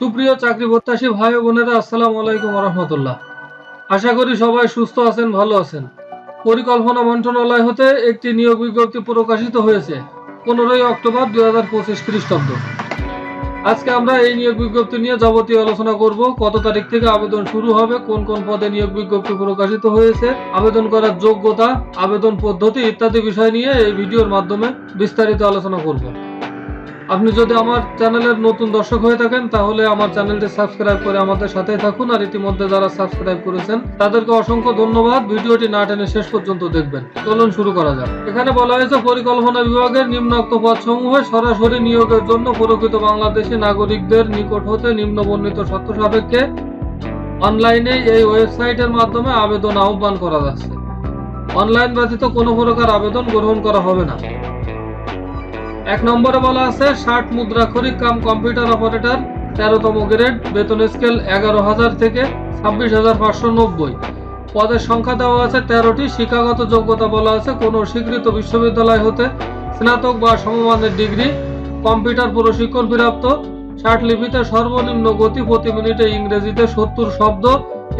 সুপ্রিয় চাকরি প্রত্যাশী ভাই বোনেরা, আসসালামু আলাইকুম রহমতুল্লাহ। আশা করি সবাই সুস্থ আছেন, ভালো আছেন। পরিকল্পনা মন্ত্রণালয় হতে একটি নিয়োগ বিজ্ঞপ্তি প্রকাশিত হয়েছে পনেরোই অক্টোবর দুই হাজার পঁচিশ খ্রিস্টাব্দ। আজকে আমরা এই নিয়োগ বিজ্ঞপ্তি নিয়ে যাবতীয় আলোচনা করব, কত তারিখ থেকে আবেদন শুরু হবে, কোন কোন পদে নিয়োগ বিজ্ঞপ্তি প্রকাশিত হয়েছে, আবেদন করার যোগ্যতা, আবেদন পদ্ধতি ইত্যাদি বিষয় নিয়ে এই ভিডিওর মাধ্যমে বিস্তারিত আলোচনা করব। আপনি যদি আমার চ্যানেলের নতুন দর্শক হয়ে থাকেন, তাহলে আমার চ্যানেলটি সাবস্ক্রাইব করে আমাদের সাথে থাকুন। আর ইতিমধ্যে যারা সাবস্ক্রাইব করেছেন, তাদেরকে অসংখ্য ধন্যবাদ। ভিডিওটি না টেনে শেষ পর্যন্ত দেখবেন। চলুন শুরু করা যাক। এখানে বলা হয়েছে, পরিকল্পনা বিভাগের নিম্নোক্ত পদসমূহে সরাসরি নিয়োগের জন্য প্রকৃত বাংলাদেশি নাগরিকদের নিকট হতে নিম্ন বর্ণিত শর্ত সাপেক্ষে অনলাইনে এই ওয়েবসাইটের মাধ্যমে আবেদন আহ্বান করা যাচ্ছে। অনলাইন ব্যতীত কোনো প্রকার আবেদন গ্রহণ করা হবে না। এক নম্বরে বলা আছে, ষাট মুদ্রাক্ষরিক কাম কম্পিউটার অপারেটর, তেরোতম গ্রেড, বেতন স্কেল এগারো হাজার থেকে ছাব্বিশ হাজার পাঁচশো নব্বই। পদের সংখ্যা দেওয়া আছে তেরোটি, শিক্ষাগত যোগ্যতা বলা আছে কোনো স্বীকৃত বিশ্ববিদ্যালয় হতে। স্নাতক বা সমমানের ডিগ্রি, কম্পিউটার প্রশিক্ষণ প্রাপ্ত, ষাট লিপিতে সর্বনিম্ন গতি প্রতি মিনিটে ইংরেজিতে সত্তর শব্দ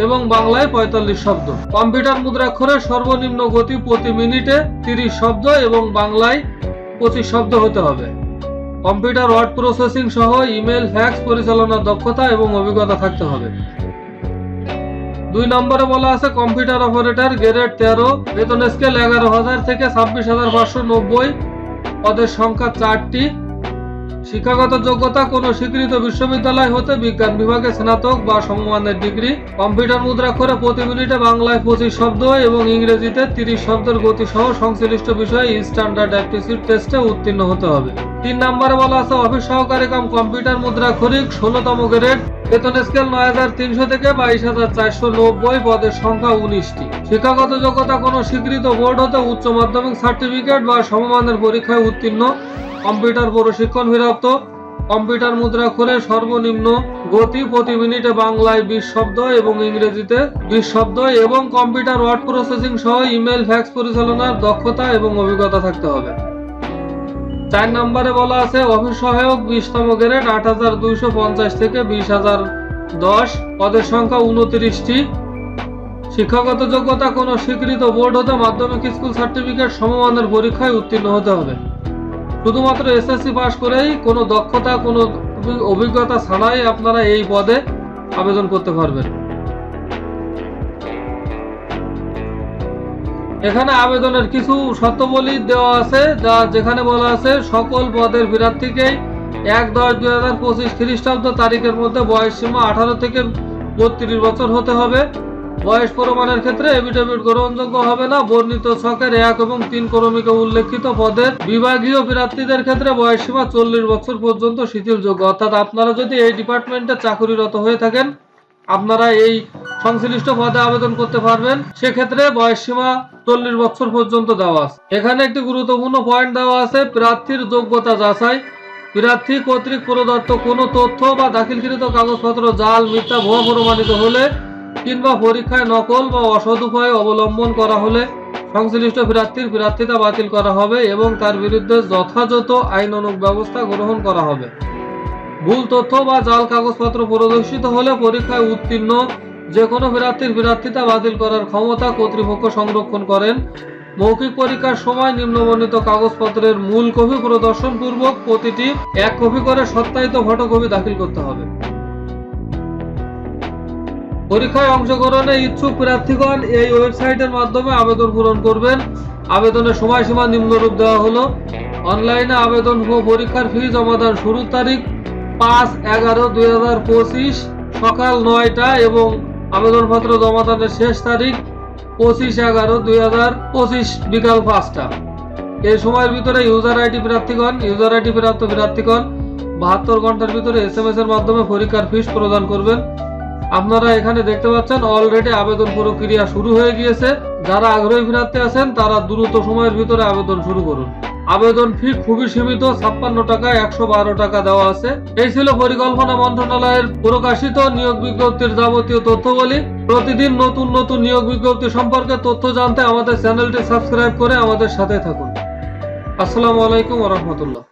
এবং বাংলায় পঁয়তাল্লিশ শব্দ। কম্পিউটার মুদ্রাক্ষরে সর্বনিম্ন গতি প্রতি মিনিটে তিরিশ শব্দ এবং বাংলায় পঁচিশ শব্দ হতে হবে। কম্পিউটার, ওয়ার্ড প্রসেসিং সহ ইমেল, ফ্যাক্স পরিচালনার দক্ষতা এবং অভিজ্ঞতা থাকতে হবে। দুই নম্বরে বলা আছে, কম্পিউটার অপারেটর গ্রেড তেরো, বেতন স্কেল এগারো হাজার থেকে ছাব্বিশ হাজার পাঁচশো নব্বই। পদের সংখ্যা চারটি। শিক্ষাগত যোগ্যতা কোনো স্বীকৃত বিশ্ববিদ্যালয় হতে বিজ্ঞান বিভাগে স্নাতক বা সমমানের ডিগ্রি, কম্পিউটার মুদ্রাক্ষরে প্রতি মিনিটে বাংলায় পঁচিশ শব্দ এবং ইংরেজিতে তিরিশ শব্দের গতি সহ সংশ্লিষ্ট বিষয়ে স্ট্যান্ডার্ড অ্যাপটিচিউড টেস্টে উত্তীর্ণ হতে হবে। তিন নম্বরে বলা আছে, অফিস সহকারী কাম কম্পিউটার মুদ্রাক্ষরিক ষোলোতম গ্রেড, বেতন স্কেল নয় হাজার তিনশো থেকে বাইশ হাজার চারশো নব্বই, পদের সংখ্যা উনিশটি। শিক্ষাগত যোগ্যতা কোনো স্বীকৃত বোর্ড হতে উচ্চ মাধ্যমিক সার্টিফিকেট বা সমমানের পরীক্ষায় উত্তীর্ণ কম্পিউটার প্রশিক্ষণ প্রাপ্ত কম্পিউটার মুদ্রাক্ষরে সর্বনিম্ন গতি প্রতি মিনিটে বাংলায় বিশ শব্দ এবং ইংরেজিতে বিশ শব্দ এবং কম্পিউটার ওয়ার্ড প্রসেসিং সহ ইমেল, ফ্যাক্স পরিচালনার দক্ষতা এবং অভিজ্ঞতা থাকতে হবে। চার নম্বরে বলা আছে, অফিস সহায়ক বিশতম গ্রেড আট হাজার দুইশো পঞ্চাশ থেকে বিশ হাজার দশ। পদের সংখ্যা উনত্রিশটি। শিক্ষাগত যোগ্যতা কোনো স্বীকৃত বোর্ড হতে মাধ্যমিক স্কুল সার্টিফিকেট সমমানের পরীক্ষায় উত্তীর্ণ হতে হবে। শুধুমাত্র এসএসসি পাস করেই কোনো দক্ষতা, কোনো অভিজ্ঞতা ছাড়াই আপনারা এই পদে আবেদন করতে পারবেন। এখানে আবেদনের কিছু শর্তাবলী দেওয়া আছে, যা যেখানে বলা আছে, সকল পদের প্রার্থীকেই এক দশ দুই হাজার পঁচিশ খ্রিস্টাব্দ তারিখের মধ্যে বয়স সীমা আঠারো থেকে বত্রিশ বছর হতে হবে। বয়স প্রমাণের ক্ষেত্রে এফিডেভিট গ্রহণযোগ্য হবে না। বর্ণিত ছকের এক এবং তিন ক্রমিকে উল্লেখিত পদের বিভাগীয় প্রার্থীদের ক্ষেত্রে বয়স সীমা চল্লিশ বছর পর্যন্ত শিথিলযোগ্য। অর্থাৎ আপনারা যদি এই ডিপার্টমেন্টে চাকুরিরত হয়ে থাকেন, আপনারা এই সংশ্লিষ্ট পদে আবেদন করতে পারবেন। সেক্ষেত্রে বয়স সীমা চল্লিশ বছর পর্যন্ত দেওয়া আছে। এখানে একটি গুরুত্বপূর্ণ পয়েন্ট দেওয়া আছে, প্রার্থীর যোগ্যতা যাচাই। প্রার্থী কর্তৃক প্রদত্ত কোনো তথ্য বা দাখিলকৃত কাগজপত্র, জাল, মিথ্যা, ভুয়া প্রমাণিত হলে কিংবা পরীক্ষায় নকল বা অসৎ উপায় অবলম্বন করা হলে সংশ্লিষ্ট প্রার্থীর প্রার্থিতা বাতিল করা হবে এবং তার বিরুদ্ধে যথাযথ আইনানুগ ব্যবস্থা গ্রহণ করা হবে। ভুল তথ্য বা জাল কাগজপত্র প্রদর্শিত হলে পরীক্ষায় উত্তীর্ণ যে কোনো প্রার্থীর প্রার্থিতা বাতিল করার ক্ষমতা কর্তৃপক্ষ সংরক্ষণ করেন। মৌখিক পরীক্ষার সময় নিম্নবর্ণিত কাগজপত্রের মূল কপি প্রদর্শন পূর্বক প্রতিটি এক কপি করে সত্যায়িত ফটোকপি দাখিল করতে হবে। পরীক্ষায় অংশগ্রহণে ইচ্ছুক প্রার্থীগণ এই ওয়েবসাইটের মাধ্যমে আবেদন পূরণ করবেন। আবেদনের সময়সীমা নিম্নরূপ দেওয়া হলো। অনলাইনে আবেদন ও পরীক্ষার ফি জমাদান শুরুর তারিখ পাঁচ এগারো দুই হাজার পঁচিশ, সকাল নয়টা এবং আবেদনপত্র জমাদানের শেষ তারিখ পঁচিশ এগারো দুই হাজার পঁচিশ, বিকাল পাঁচটা। এই সময়ের ভিতরে ইউজার আইডি প্রার্থীগণ, ইউজার আইডি প্রাপ্ত প্রার্থীগণ বাহাত্তর ঘণ্টার ভিতরে এস এম এস এর মাধ্যমে পরীক্ষার ফিস প্রদান করবেন। আপনারা এখানে দেখতে পাচ্ছেন অলরেডি আবেদন প্রক্রিয়া শুরু হয়ে গিয়েছে। যারা আগ্রহী প্রার্থী আছেন, তারা দ্রুত সময়ের ভিতরে আবেদন শুরু করুন। আবেদন ফি খুবই সীমিত, ছাপ্পান্ন টাকা, একশো বারো টাকা দেওয়া আছে। এই ছিল পরিকল্পনা মন্ত্রণালয়ের প্রকাশিত নিয়োগ বিজ্ঞপ্তির যাবতীয় তথ্যবলী। প্রতিদিন নতুন নতুন নিয়োগ বিজ্ঞপ্তি সম্পর্কে তথ্য জানতে আমাদের চ্যানেলটি সাবস্ক্রাইব করে আমাদের সাথে থাকুন। আসসালামু আলাইকুম রহমতুল্লাহ।